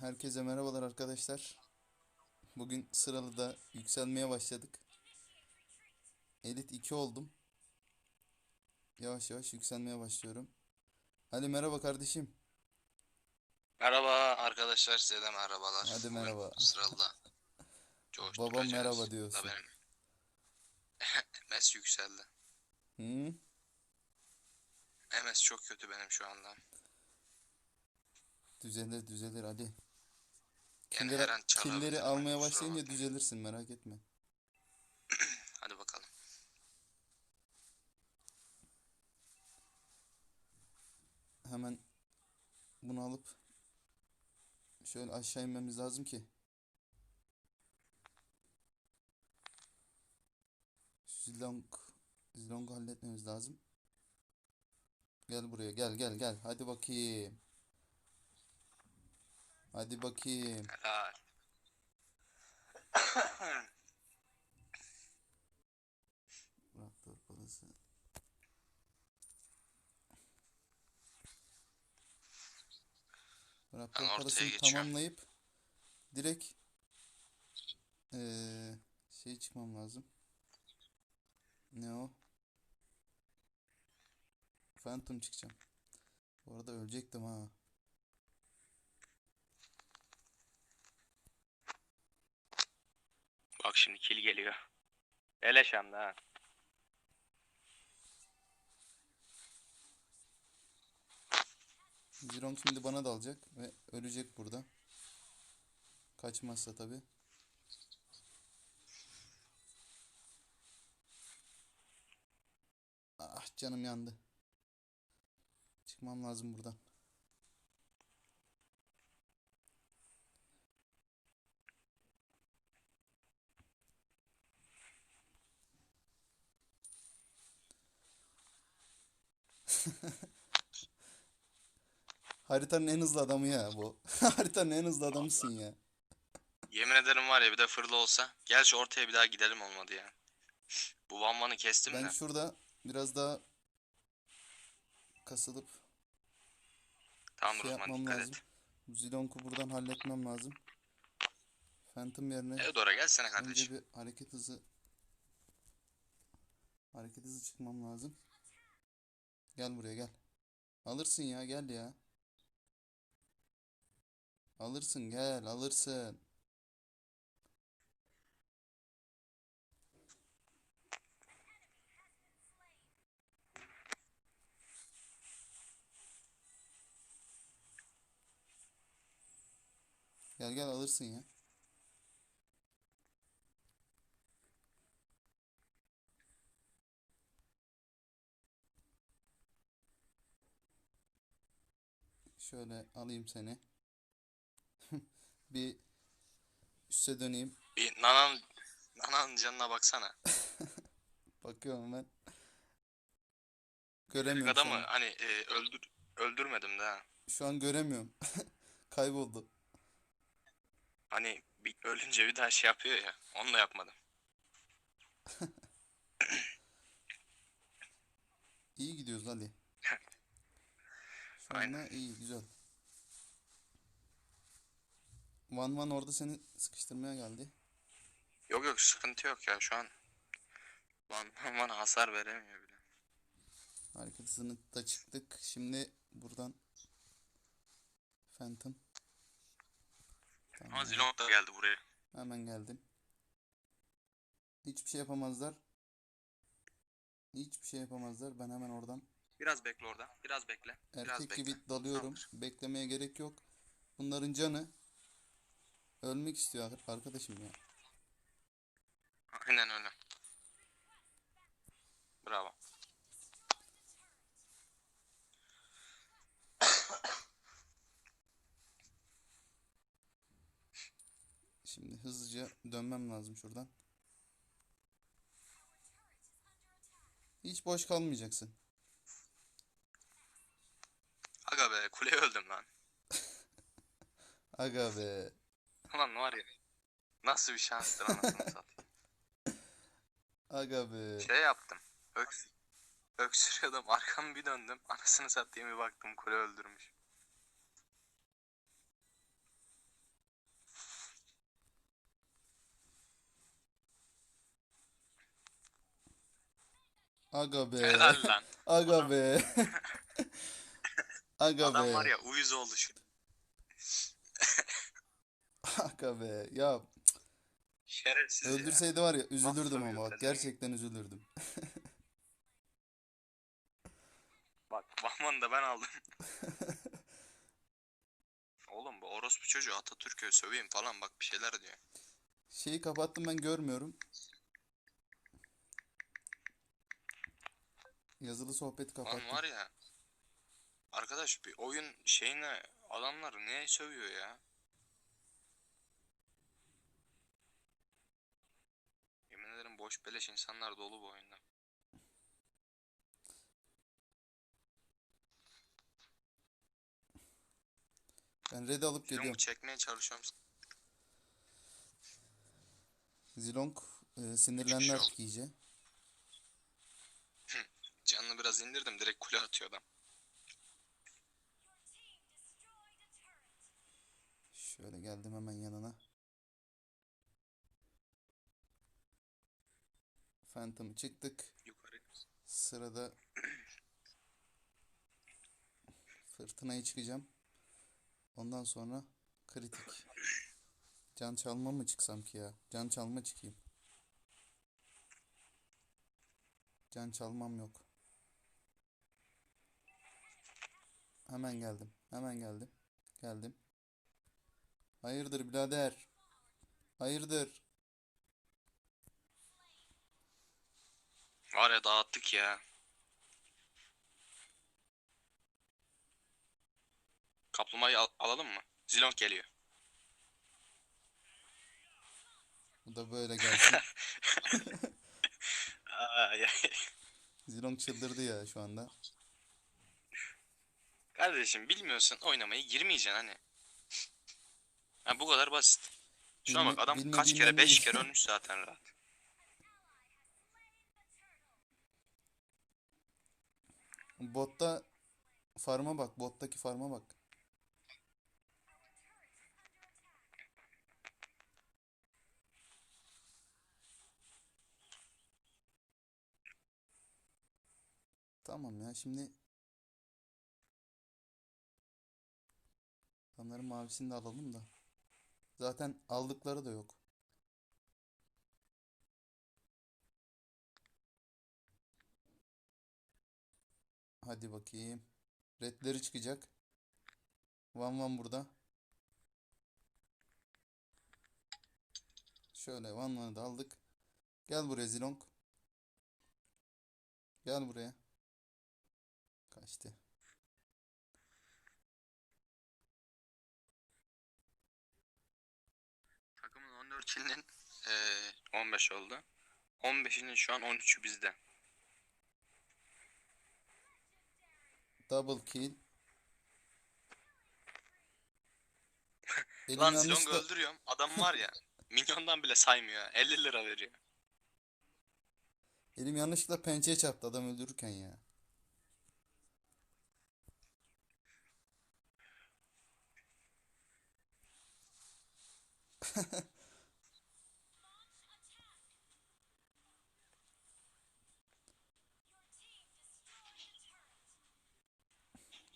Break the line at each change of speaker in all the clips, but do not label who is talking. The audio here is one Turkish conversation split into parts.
Herkese merhabalar arkadaşlar. Bugün sıralı da yükselmeye başladık. Elit 2 oldum. Yavaş yavaş yükselmeye başlıyorum. Hadi merhaba kardeşim.
Merhaba arkadaşlar size de merhabalar.
Hadi merhaba.
Coşturacağız.
Babam merhaba diyorsun.
MS yükseldi.
Hı?
MS çok kötü benim şu anda.
Düzelir düzelir hadi.
Yani her an çalabilirim.
killeri almaya
kusura
başlayınca düzelirsin merak etme.
Hadi bakalım.
Hemen bunu alıp şöyle aşağı inmemiz lazım ki. Zilong, Zilong'u halletmemiz lazım. Gel buraya gel gel gel. Hadi bakayım. Hadi bakayım.
Helal.
Raptor balası. Raptor
geçiyorum.
tamamlayıp direkt eee şey çıkmam lazım. Ne o? Phantom çıkacağım. Bu arada ölecektim ha.
Bak şimdi kill geliyor. Eleş hem de ha.
Zilong şimdi bana dalacak ve ölecek burada. Kaçmazsa tabii. Ah canım yandı. Çıkmam lazım buradan. Haritanın en hızlı adamı ya bu. Haritanın en hızlı adamısın ya.
Yemin ederim var ya bir de fırla olsa. Gel şu ortaya bir daha gidelim olmadı ya. Bu Van Van'ı kestim
Ben
de.
şurada biraz daha kasılıp
Tamam
şey yapmam
dikkat
lazım.
et.
Bu Zilonk'u buradan halletmem lazım. Phantom yerine
Eudora gelsene
önce
kardeşim.
bir hareket hızı hareket hızı çıkmam lazım. Gel buraya gel. Alırsın ya gel ya. Alırsın gel alırsın. Gel gel alırsın ya. Şöyle alayım seni. Bir üste döneyim.
Bir Nanan Nana'nın canına baksana.
Bakıyorum ben. Göremiyorum
adamı
an.
hani e, öldür öldürmedim de ha.
Şu an göremiyorum. Kayboldu.
Hani bir ölünce bir daha şey yapıyor ya. Onu da yapmadım.
İyi gidiyoruz Ali. Şu
Aynen.
iyi güzel. Van Van orada seni sıkıştırmaya geldi.
Yok yok sıkıntı yok ya şu an. Van bana hasar veremiyor bile.
Arkasını da çıktık. Şimdi buradan Phantom.
Ama
Tamam.
Zilong da geldi buraya.
Hemen geldim. Hiçbir şey yapamazlar. Hiçbir şey yapamazlar. Ben hemen oradan
Biraz bekle orada. Biraz bekle. Biraz
erkek
bekle.
gibi dalıyorum. Beklemeye gerek yok. Bunların canı ölmek istiyor ar- arkadaşım ya.
Aynen öyle. Bravo.
Şimdi hızlıca dönmem lazım şuradan. Hiç boş kalmayacaksın.
Aga be kuleye öldüm lan.
Aga be.
Ulan var ya. Nasıl bir şanstır anasını satayım.
Aga be.
Şey yaptım. Öks Öksürüyordum. Arkamı bir döndüm. Anasını satayım bir baktım. Kule öldürmüş.
Aga be.
Helal lan.
Aga be. Aga
Adam
be.
var ya uyuz oldu şu.
Aga be. Ya
Şerefsiz ya.
öldürseydi var ya üzülürdüm
sövüyor
ama bak gerçekten üzülürdüm.
Bak Bahman'ı da ben aldım. Oğlum bu orospu çocuğu Atatürk'ü söveyim falan bak bir şeyler diyor.
Şeyi kapattım ben görmüyorum. Yazılı sohbeti
Lan
kapattım.
var ya. Arkadaş bir oyun şeyine adamları niye sövüyor ya? Yemin ederim boş beleş insanlar dolu bu oyunda.
Ben red alıp
Filmu
geliyorum.
çekmeye çalışıyorum.
Zilong e,
kişi
artık iyice.
Biraz indirdim direkt kule atıyor adam.
Şöyle geldim hemen yanına. Phantom çıktık.
Yukarı.
Sırada fırtınaya çıkacağım. Ondan sonra kritik. Can çalma mı çıksam ki ya? Can çalma çıkayım. Can çalmam yok. Hemen geldim. Hemen geldim. Geldim. Hayırdır birader? Hayırdır?
Var ya dağıttık ya. Kaplumbağayı al- alalım mı? Zilong geliyor.
Bu da böyle gelsin. Zilong çıldırdı ya şu anda.
Kardeşim bilmiyorsan oynamayı girmeyeceksin hani. Ha bu kadar basit. Şuna
Bilme-
bak adam kaç
bilmediğinden
kere 5
değil.
kere ölmüş zaten rahat.
Botta farma bak. Bottaki farma bak. Tamam ya şimdi Adamların mavisini de alalım da. Zaten aldıkları da yok. Hadi bakayım. Redleri çıkacak. Van Van burada. Şöyle Van Van'ı da aldık. Gel buraya Zilong. Gel buraya. Kaçtı.
Takımın 14 kilinin eee 15 oldu. 15'inin şu an 13'ü bizde.
Double kill. Elim
Lan Zilong'u
yanlışla
öldürüyorum. Adam var ya milyondan bile saymıyor. 50 lira veriyor.
elim yanlışlıkla pençeye çarptı adam öldürürken ya.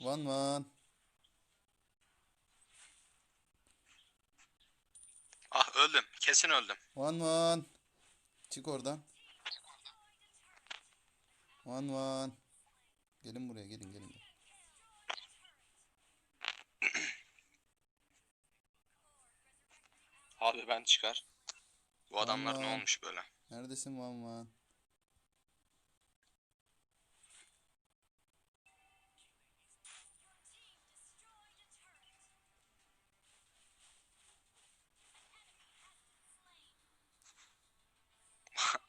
Van Van.
Ah öldüm. Kesin öldüm.
Van Van. Çık oradan. Van Van. Gelin buraya gelin gelin.
Abi ben çıkar. Bu adamlar ne olmuş böyle?
Neredesin Van Van?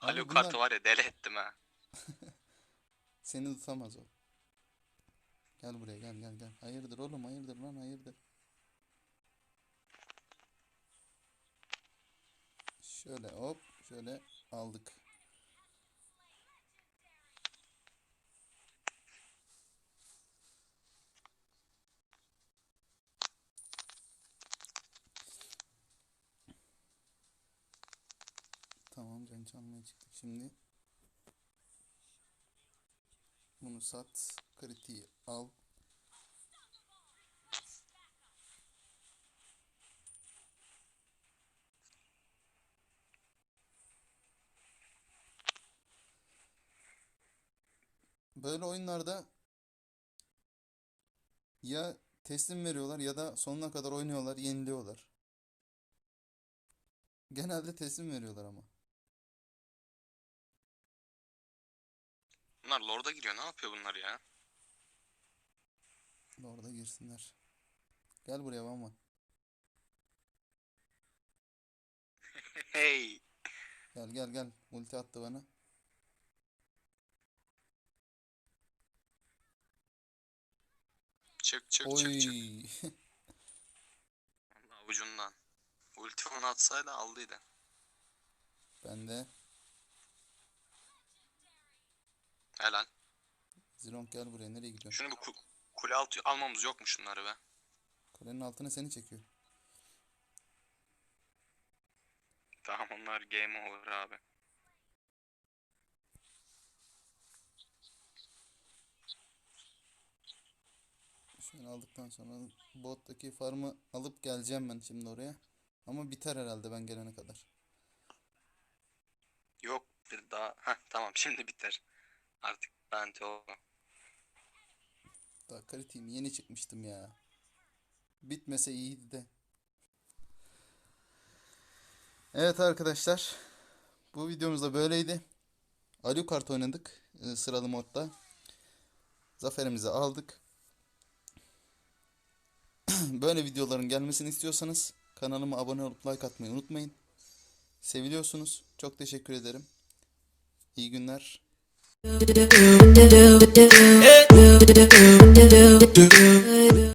Alo
bunlar-
kartı var ya deli ettim ha.
Seni tutamaz o. Gel buraya gel gel gel. Hayırdır oğlum hayırdır lan hayırdır. Şöyle hop şöyle aldık. Can çalmaya çıktık şimdi. Bunu sat. Kritiği al. Böyle oyunlarda ya teslim veriyorlar ya da sonuna kadar oynuyorlar, yeniliyorlar. Genelde teslim veriyorlar ama.
Bunlar Lord'a giriyor. Ne yapıyor bunlar ya?
Orada girsinler. Gel buraya Vanvan.
Hey.
Gel gel gel. Ulti attı bana.
Çık çık
Oy.
çık çık. Allah ucundan. Ulti onu atsaydı aldıydı.
Ben de.
Helal.
Zilong gel buraya. Nereye gidiyorsun?
Şunu bir ku- kule altı almamız yok mu şunları be?
Kulenin altına seni çekiyor.
Tamam onlar game over abi.
Şöyle aldıktan sonra bottaki farmı alıp geleceğim ben şimdi oraya. Ama biter herhalde ben gelene kadar.
Yok bir daha. Heh, tamam şimdi biter. Artık bente oldu.
Daha kritiğim yeni çıkmıştım ya. Bitmese iyiydi de. Evet arkadaşlar. Bu videomuz da böyleydi. Alucard oynadık. e, Sıralı modda. Zaferimizi aldık. Böyle videoların gelmesini istiyorsanız kanalıma abone olup like atmayı unutmayın. Seviliyorsunuz. Çok teşekkür ederim. İyi günler.
Hey.